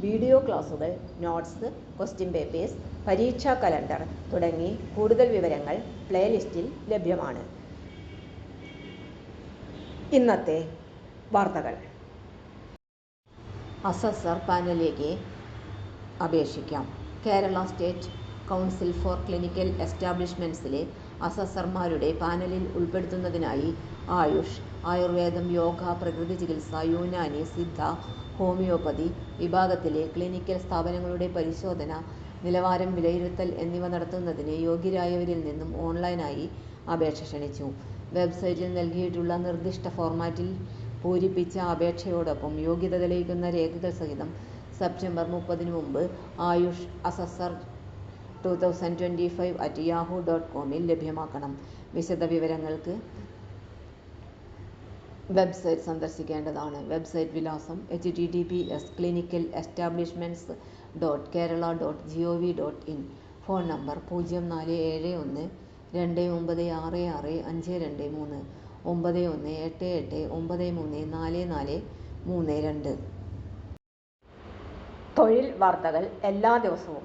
Video ക്ലാസുകൾ notes question papers പരീക്ഷാ calendar തുടങ്ങി കൂടുതൽ വിവരങ്ങൾ പ്ലേലിസ്റ്റിൽ ലഭ്യമാണ്. ഇന്നത്തെ വാർത്തകൾ. അസസർ പാനലിലേക്ക് അപേക്ഷിക്കാം. Kerala state council for clinical എസ്റ്റാബ്ലിഷ്മെന്റ്സിലെ അസസർമാരുടെ പാനലിൽ ഉൾപ്പെടുത്തുന്നതിനായി ആയുഷ് ആയുർവേദം യോഗ പ്രകൃതി ചികിത്സ യുനാനി, സിദ്ധ ഹോമിയോപ്പതി വിഭാഗത്തിലെ ക്ലിനിക്കൽ സ്ഥാപനങ്ങളുടെ പരിശോധന നിലവാരം വിലയിരുത്തൽ എന്നിവ നടത്തുന്നതിന് യോഗ്യരായവരിൽ നിന്നും ഓൺലൈനായി അപേക്ഷ ക്ഷണിച്ചു. വെബ്സൈറ്റിൽ നൽകിയിട്ടുള്ള നിർദ്ദിഷ്ട ഫോർമാറ്റിൽ പൂരിപ്പിച്ച അപേക്ഷയോടൊപ്പം യോഗ്യത തെളിയിക്കുന്ന രേഖകൾ സഹിതം സെപ്റ്റംബർ മുപ്പതിന് മുമ്പ് AYUSH assessor two thousand twenty five at Yahoo dot കോമിൽ ലഭ്യമാക്കണം. വിശദവിവരങ്ങൾക്ക് വെബ്സൈറ്റ് സന്ദർശിക്കേണ്ടതാണ്. വെബ്സൈറ്റ് വിലാസം H T T P S clinical establishments dot Kerala dot G O V dot in phone number പൂജ്യം നാല് ഏഴ് ഒന്ന് രണ്ട് ഒമ്പത് ആറ് ആറ് അഞ്ച് രണ്ട് മൂന്ന് ഒമ്പത് ഒന്ന് എട്ട് എട്ട് ഒമ്പത് മൂന്ന് നാല് നാല് മൂന്ന് രണ്ട്. തൊഴിൽ വാർത്തകൾ എല്ലാ ദിവസവും